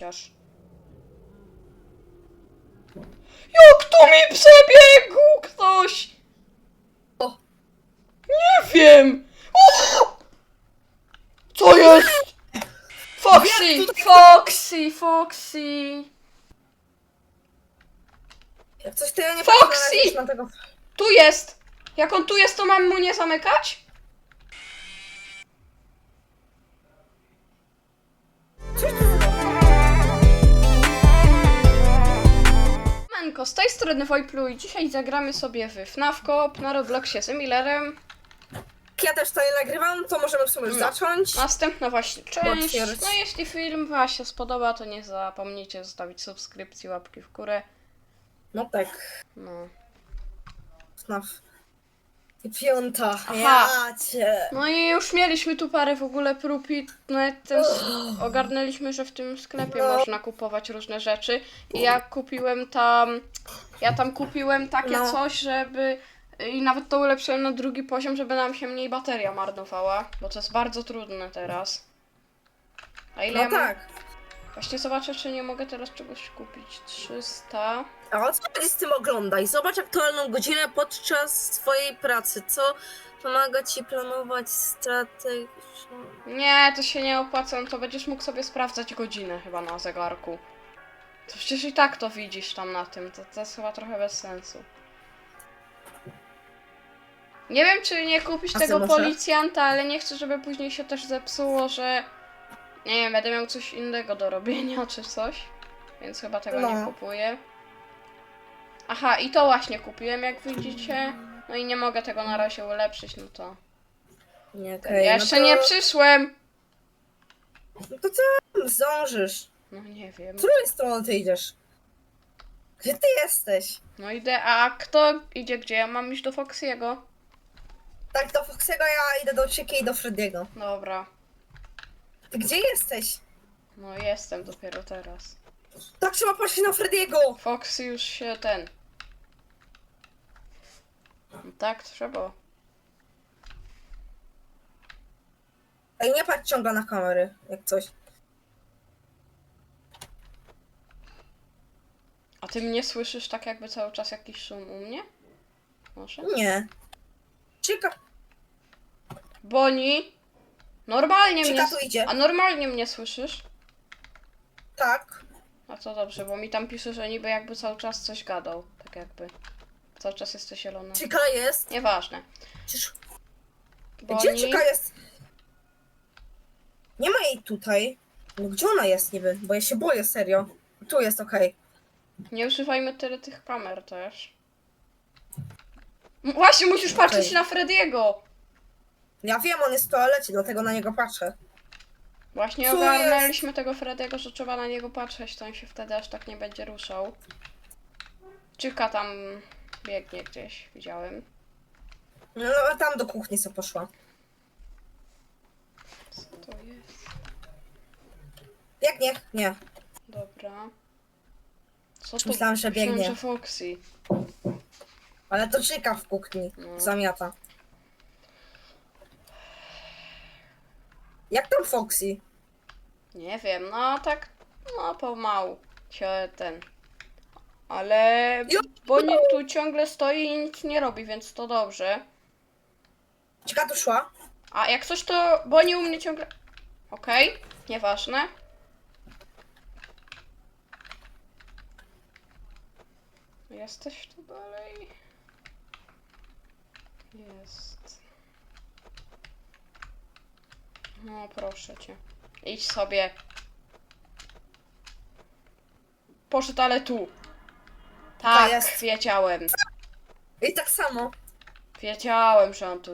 Chociaż. Jak tu mi przebiegł ktoś? O. Nie wiem. O! Co jest? Foxy, Foxy, Foxy. Jak coś to ja nie Foxy! patrzę na tego. Tu jest. Jak on tu jest, to mam mu nie zamykać? Z tej strony Wojplu i dzisiaj zagramy sobie w FNAF Coop na Robloxie z Emillerem. Ja też tutaj nagrywam, to możemy w sumie już No. zacząć. Następna właśnie część. Potwierdź. No jeśli film Wam się spodoba, to nie zapomnijcie zostawić subskrypcji, łapki w górę. No tak. No. Snaf. I piąta. Aha. Ja cię. no i już mieliśmy tu parę w ogóle prób i nawet ten ogarnęliśmy, że w tym sklepie No. można kupować różne rzeczy. I ja kupiłem tam, ja tam kupiłem takie No. coś, żeby i nawet to ulepszyłem na drugi poziom, żeby nam się mniej bateria marnowała, bo to jest bardzo trudne teraz. A ile ja No mam? tak. Właśnie zobaczę, czy nie mogę teraz czegoś kupić. 300. A co chodzi z tym oglądaj? Zobacz aktualną godzinę podczas swojej pracy. Co pomaga ci planować strategiczną... Nie, to się nie opłaca, no to będziesz mógł sobie sprawdzać godzinę chyba na zegarku. To przecież i tak to widzisz tam na tym, to, to jest chyba trochę bez sensu. Nie wiem, czy nie kupić A co tego policjanta, ale nie chcę, żeby później się też zepsuło, że nie wiem, będę miał coś innego do robienia czy coś. Więc chyba tego nie No. kupuję. Aha, i to właśnie kupiłem, jak widzicie. No i nie mogę tego na razie ulepszyć, no to. Nie, okej. ja no jeszcze to... nie przyszłem! No to co? Zdążysz. No nie wiem. W której strony ty idziesz? Gdzie ty jesteś? No idę, a kto idzie gdzie? Ja mam iść do Foxiego. Tak, do Foxego ja idę do Chicky i do Frediego. Dobra. Ty gdzie jesteś? No jestem dopiero teraz. Tak trzeba patrzeć na Frediego! Foxy już się ten. Tak trzeba. Ej, nie patrz ciągle na kamery, jak coś. A ty mnie słyszysz tak jakby cały czas jakiś szum u mnie? Może? Nie. Chica, Boni! Normalnie mnie... Idzie. A normalnie mnie słyszysz? Tak. A to dobrze, bo mi tam pisze, że niby jakby cały czas coś gadał. Tak jakby. Cały czas jest to zielone. Jest. Nieważne. Przecież... Gdzie Boni... Chica jest? Nie ma jej tutaj. No gdzie ona jest niby? Bo ja się boję, serio. Tu jest okej. Nie używajmy tyle tych kamer też. M- Właśnie, musisz patrzeć Okej. na Frediego! Ja wiem, on jest w toalecie, dlatego na niego patrzę. Właśnie Co ogarnęliśmy tego Frediego, że trzeba na niego patrzeć, to on się wtedy aż tak nie będzie ruszał. Czyka tam biegnie gdzieś, widziałem. No, no tam do kuchni co poszła. Co to jest? Jak nie? Dobra. Co to? Myślałam, że Myślałem, biegnie. że Foxy. Ale to Chica w kuchni. No. Zamiata. Jak tam Foxy? Nie wiem, no tak, no pomału się ten. Ale Jo- bo nie tu ciągle stoi i nic nie robi, więc to dobrze. Chica tu szła? A jak coś to, bo nie u mnie ciągle... Okej, nieważne. Jesteś tu dalej? Jest. No proszę cię. Idź sobie. Poszedł ale tu. Tak, jest. wiedziałem. I tak samo. Wiedziałem, że on tu.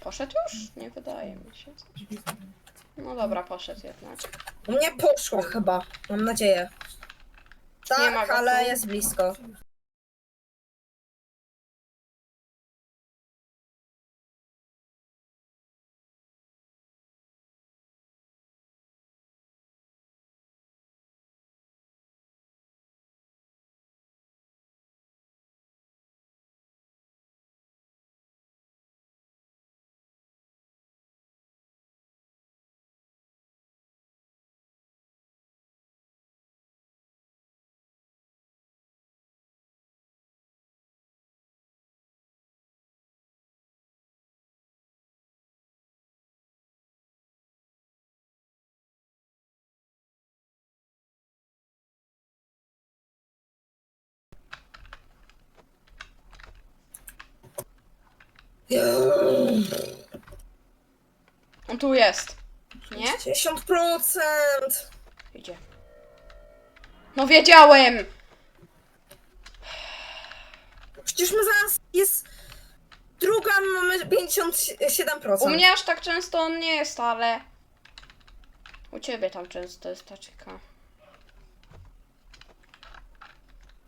Poszedł już? Nie wydaje mi się. No dobra, poszedł jednak. U mnie poszło chyba. Mam nadzieję. Nie ma Tak, go ale jest blisko. On tu jest. Nie? 10%! Idzie. No wiedziałem! Przecież my zaraz jest druga, mamy 57%. U mnie aż tak często on nie jest, ale... U ciebie tam często jest ta czyka.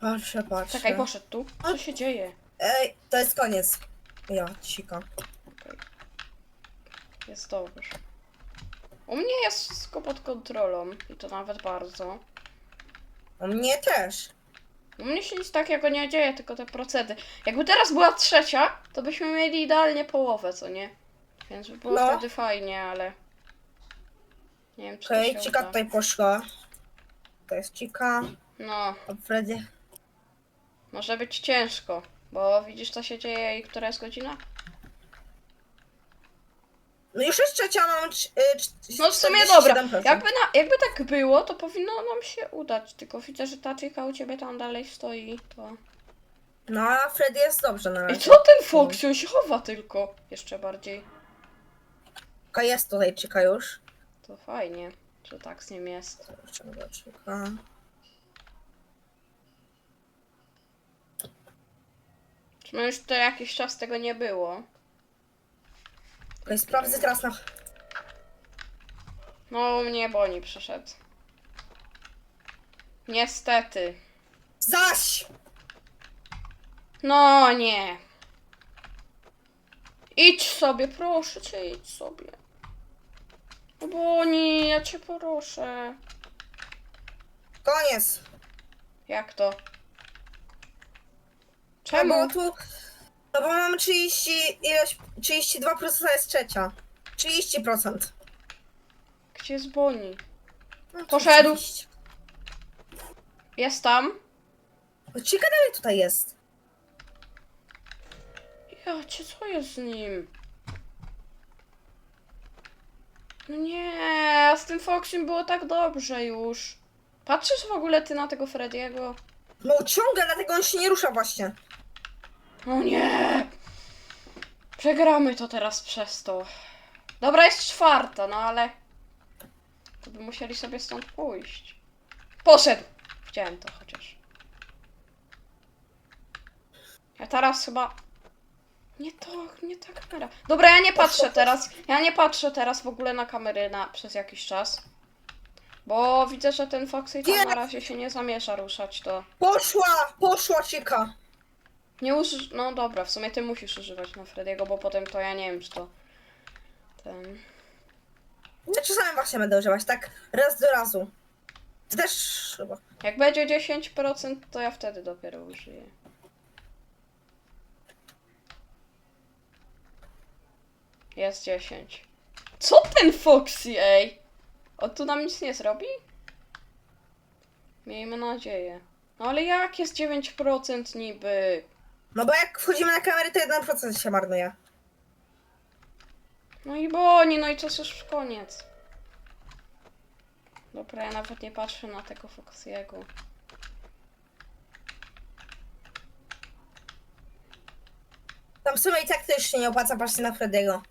Patrzę, patrzę. Czekaj, poszedł tu. Co się dzieje? Ej, to jest koniec. Ja, cika. Jest dobrze. U mnie jest wszystko pod kontrolą i to nawet bardzo. U mnie też. U mnie się nic takiego nie dzieje, tylko te procenty. Jakby teraz była trzecia, to byśmy mieli idealnie połowę, co nie? Więc by było No. wtedy fajnie, ale... Nie wiem, czy Okej, to się cika uda. tutaj poszła. To jest cika. No, Fredzie. może być ciężko, bo widzisz, co się dzieje i która jest godzina? No już jest trzecia, mam. cz- y, cz- No w sumie dobra. 47%. Jakby, na, jakby tak było, to powinno nam się udać. Tylko widzę, że ta czyka u ciebie tam dalej stoi. To... No, a Freddy jest dobrze na I razie. co ten Foxy? On się chowa tylko. Jeszcze bardziej. Okej, jest tutaj cika już. To fajnie, że tak z nim jest. Ciągle cika. No już to jakiś czas tego nie było? Sprawdzę teraz na. No, u mnie Boni przyszedł. Niestety. Zaś! No nie. Idź sobie, proszę cię, idź sobie. No Boni, ja cię proszę. Koniec. Jak to? Czemu? Bo tu. No bo mamy 30. ileś. 32% jest trzecia. 30%. Gdzie jest Boni? No, Poszedł. Jest tam? O, Cika dalej tutaj jest. Ja cię, co jest z nim? No nie, z tym Foxym było tak dobrze już. Patrzysz w ogóle ty na tego Frediego? No ciągle, dlatego on się nie rusza właśnie. No nie! Przegramy to teraz przez to. Dobra, jest czwarta, no ale... To by musieli sobie stąd pójść. Poszedł! Widziałem to chociaż. Ja teraz chyba... Nie to, nie ta kamera. Dobra, ja nie patrzę teraz. Ja nie patrzę teraz w ogóle na kamery na, przez jakiś czas. Bo widzę, że ten Foxy tam na razie się nie zamierza ruszać, to... Poszła! Poszła cika. Nie uż... No dobra, w sumie ty musisz używać na Frediego, bo potem to ja nie wiem, czy to... Ten... Ja czasami właśnie będę używać, tak raz do razu. Ty też chyba. Jak będzie 10%, to ja wtedy dopiero użyję. Jest 10. Co ten Foxy, ej? On tu nam nic nie zrobi? Miejmy nadzieję. No ale jak jest 9% niby? No bo jak wchodzimy na kamerę, to 1% się marnuje. No i boni, no i czas już koniec. Dobra, ja nawet nie patrzę na tego Foxy'ego. Tam w sumie i tak już się nie opłaca patrzeć na Frediego.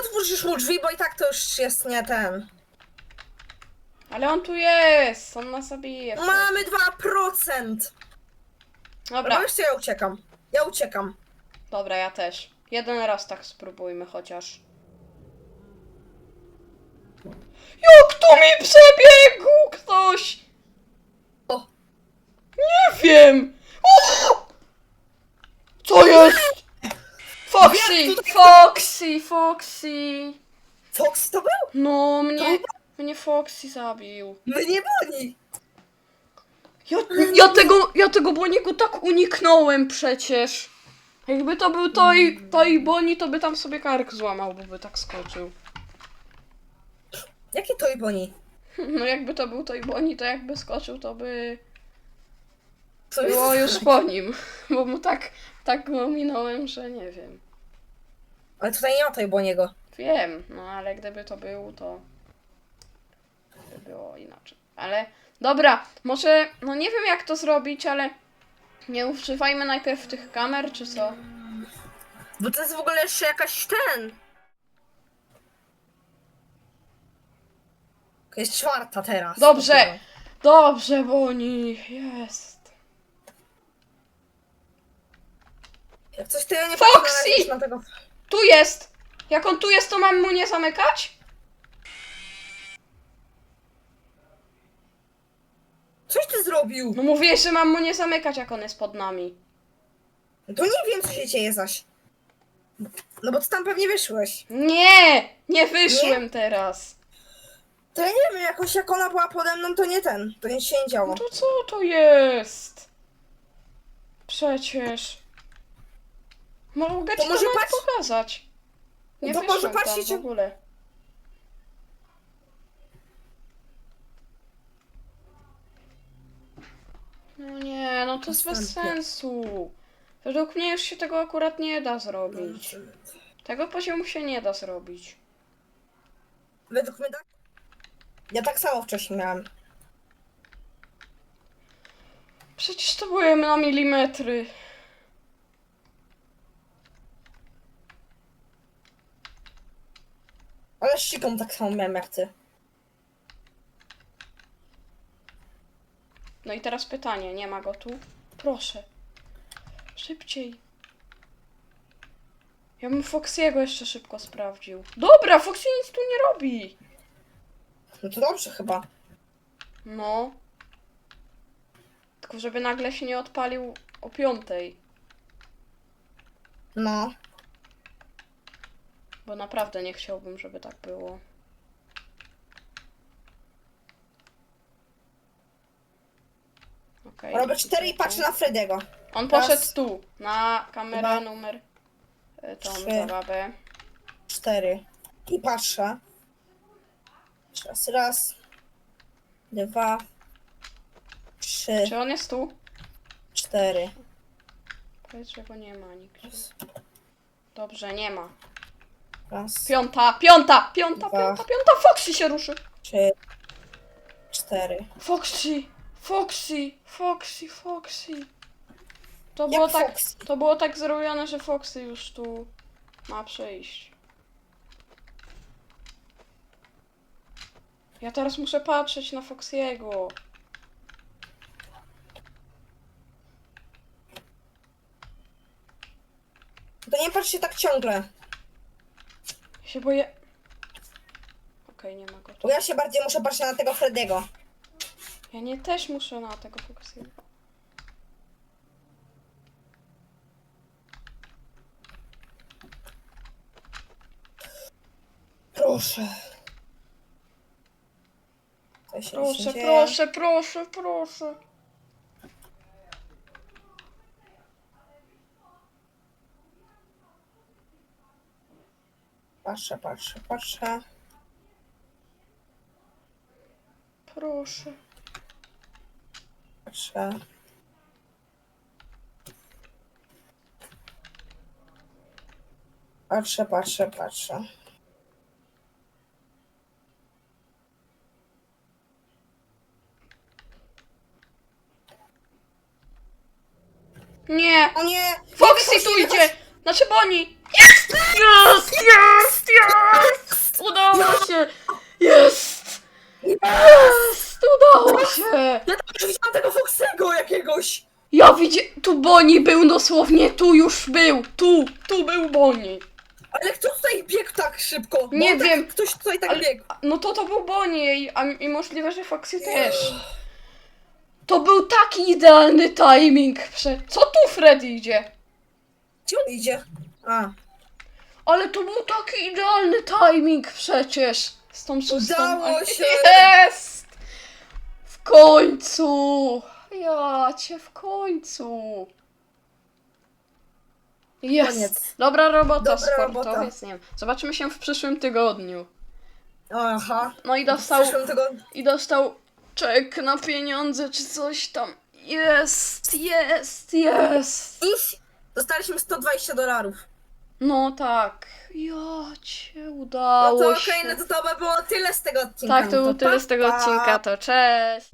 Otwórz mu drzwi, bo i tak to już jest nie ten. Ale on tu jest! On nas zabije. Mamy 2%! Dobra, No wiesz co, ja uciekam. Ja uciekam. dobra, ja też. Jeden raz tak spróbujmy chociaż. Jak tu mi przebiegł ktoś! O, Nie wiem! O! Co jest? Foxy! Foxy! Foxy! Fox to był? No, mnie, mnie Foxy zabił. My nie boli. Ja, ja tego, ja tego Boniego tak uniknąłem przecież. Jakby to był to i, to i Boni, to by tam sobie kark złamał, bo by tak skoczył. Jakie to i boni? No jakby to był to i Boni, to jakby skoczył, to by Co było jest? już po nim. Bo mu tak, tak go minąłem, że nie wiem. Ale tutaj nie ma i boniego. Wiem, no ale gdyby to był, to by było inaczej. Ale Dobra, może, no nie wiem jak to zrobić, ale nie używajmy najpierw tych kamer, czy co? Bo to jest w ogóle jeszcze jakaś ten. Jest czwarta teraz. Dobrze. Dobrze, Boni, jest. Jak coś to ja nie Foxy! patrzę na tego. Tu jest! Jak on tu jest, to mam mu nie zamykać? Coś ty zrobił? No mówiłeś, że mam mu nie zamykać, jak on jest pod nami. To nie wiem, co się dzieje zaś. No bo ty tam pewnie wyszłeś. Nie! Nie wyszłem teraz. To ja nie wiem, jakoś jak ona była pode mną, to nie ten. To nic się nie działo. No to co to jest? Przecież. Mogę To ci może to nawet patrz- pokazać. Nie To może wyszłem tam patrzcie, w ogóle. No nie, no to jest bez Następne. sensu. Według mnie już się tego akurat nie da zrobić. Tego poziomu się nie da zrobić. Według mnie tak? Ja tak samo wcześniej miałem. Przecież to były na milimetry. Z Chiką tak samo miałem jak ty. No i teraz pytanie, nie ma go tu? Proszę. Szybciej. Ja bym Foxiego jeszcze szybko sprawdził. Dobra, Foxy nic tu nie robi. No to dobrze chyba. No. Tylko żeby nagle się nie odpalił o piątej. No. Bo naprawdę nie chciałbym, żeby tak było. Okej. Robię cztery i patrzę na Frediego. On Raz. poszedł tu, na kamerę Dwa. numer... y, Tą Trzy. zabawę. Cztery. I patrzę. Raz. Raz. Dwa. Trzy. Czy on jest tu? Cztery. Powiedz, że go nie ma nigdzie. Dobrze, nie ma. Raz. Piąta, piąta, piąta, Dwa. piąta, piąta. Foxy się ruszy. Trzy. Cztery. Foxy, Foxy, Foxy, Foxy. To było Jak tak, Foxy? to było tak zrobione, że Foxy już tu ma przejść. Ja teraz muszę patrzeć na Foxiego. To nie patrz się tak ciągle. Się boję. Okej, nie ma go tu. Bo ja się bardziej muszę patrzeć na tego Frediego. Ja nie też muszę na tego Foxiego. Proszę. Się Proszę, dzieje. proszę, proszę, proszę. Patrzę, patrzę, patrzę. Proszę. Patrzę. Patrzę, patrzę, patrzę. Nie! O nie! Foxy tu idzie! Znaczy Bonnie! Jest! Jest! Jest! Udało się! Jest! Jest! Udało się! Ja tam widziałam tego Foxego jakiegoś! Ja widzę... Tu Bonnie był dosłownie, tu już był! Tu! Tu był Bonnie! Ale kto tutaj biegł tak szybko? Bo Nie tak, wiem. Ktoś tutaj tak Ale- biegł. No to to był Bonnie i, a, i możliwe, że Foxy też. To był taki idealny timing. Prze... Co tu Freddy idzie? Gdzie on idzie? A. Ale to był taki idealny timing przecież. Z tą szóstą. Udało się. Jest! W końcu! Ja cię w końcu! Jest! Koniec. Dobra robota, Dobra sportowiec, nie wiem. Zobaczymy się w przyszłym tygodniu. Aha. No i W dostał, przyszłym tygodniu. i dostał czek na pieniądze czy coś tam. Jest, jest, jest! Iś. Dostaliśmy 120 dolarów. No tak. Ja cię No udało to się. okej, no to to by było tyle z tego odcinka. Tak, to No było tyle pa, z tego pa. odcinka, to cześć!